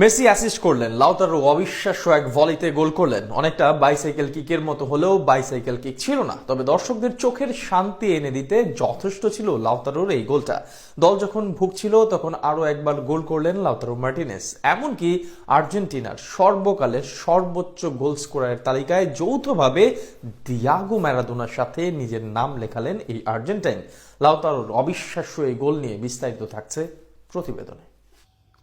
Messi assist করলেন। Lautaro অবিশ্বাস্য এক ভলিতে গোল করলেন। অনেকটা বাইসাইকেল কিকের মতো হলেও বাইসাইকেল কিক ছিল না। তবে দর্শকদের চোখের শান্তি এনে দিতে যথেষ্ট ছিল লাউতারোর এই গোলটা। দল যখন ভুগছিল, তখন আরও একবার গোল করলেন লাউতারো মার্টিনেস। এমনকি আর্জেন্টিনার সর্বকালের সর্বোচ্চ গোল স্কোরারের তালিকায় যৌথভাবে দিয়াগো ম্যারাদোনার সাথে নিজের নাম লেখালেন এই আর্জেন্টাইন। লাউতারোর অবিশ্বাস্য এই গোল নিয়ে বিস্তারিত থাকছে প্রতিবেদনে।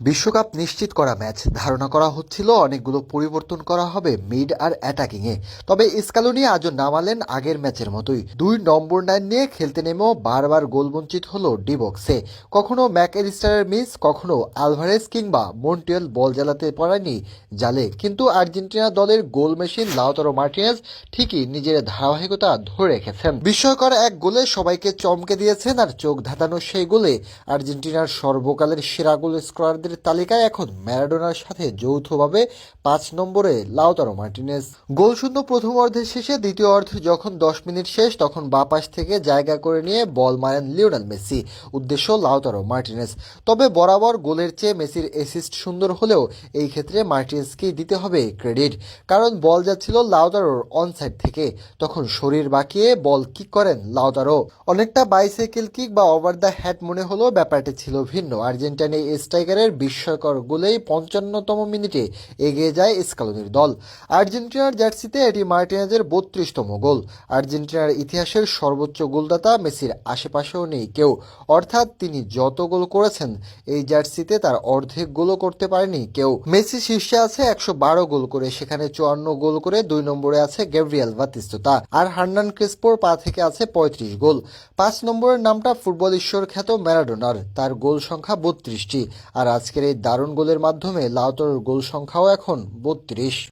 বিশ্বকাপ নিশ্চিত করা ম্যাচ ধারণা করা হচ্ছিল, অনেকগুলো পরিবর্তন করা হবে মিড আর অ্যাটাকিং এ তবে স্কালোনি আজও নামালেন আগের ম্যাচের মতোই। দুই নম্বর নাইন নিয়ে খেলতে নেমেও বারবার গোল বঞ্চিত হলো ডি বক্সে। কখনো ম্যাক এলিস্টারের মিস, কখনো আলভারেজ কিংবা মন্টিয়েল বল জ্বালাতে পারেনি জালে। কিন্তু আর্জেন্টিনা দলের গোল মেশিন লাউতারো মার্টিনেজ ঠিকই নিজের ধারাবাহিকতা ধরে রেখেছেন। বিস্ময়কর এক গোলে সবাইকে চমকে দিয়েছেন আর চোখ ধাঁধানো সেই গোলে আর্জেন্টিনার সর্বকালের সেরা গোল স্কোরারদের তালিকায় এখন ম্যারাডোনার সাথে যৌথভাবে পাঁচ নম্বরে লাউতারো মার্টিনেজ। গোল শূন্য প্রথম অর্ধের শেষে দ্বিতীয় অর্ধে যখন দশ মিনিট শেষ, তখন বাপাস থেকে জায়গা করে নিয়ে বল মারেন লিওনাল মেসি, উদ্দেশ্য লাউতারো মার্টিনেজ। তবে বরাবর গোলের চেয়ে মেসির অ্যাসিস্ট সুন্দর হলেও এই ক্ষেত্রে মার্টিনেজকেই দিতে হবে ক্রেডিট। কারণ বল যাচ্ছিল লাউতারোর অনসাইড থেকে, তখন শরীর বাঁকিয়ে বল কিক করেন লাউতারো। অনেকটা বাইসাইকেল কিক বা ওভার দ্য হ্যাট মনে হলেও ব্যাপারটি ছিল ভিন্ন। আর্জেন্টাইন এই স্ট্রাইকারের বিস্ময়কর গোলেই পঞ্চান্নতম মিনিটে এগিয়ে যায় স্কালোনির দল। আর্জেন্টিনার জার্সিতে এটি মার্টিনেজের বত্রিশতম গোল। আর্জেন্টিনার ইতিহাসের সর্বোচ্চ গোলদাতা মেসির আশেপাশেও নেই কেউ। অর্থাৎ তিনি যত গোল করেছেন, এই জার্সিতে তার অর্ধেক গোলও করতে পারেনি কেউ। মেসি শীর্ষে আছে একশো বারো গোল করে, সেখানে চুয়ান্ন গোল করে দুই নম্বরে আছে গ্যাব্রিয়েল বাতিস্তুতা। আর হার্নান ক্রিস্পোর পা থেকে আছে পঁয়ত্রিশ গোল। পাঁচ নম্বরের নামটা ফুটবল ঈশ্বর খ্যাত ম্যারাডোনার। তার গোল সংখ্যা বত্রিশটি। আর আজকের এই দারুণ গোলের মাধ্যমে লাউতরের গোল সংখ্যাও এখন বত্রিশ।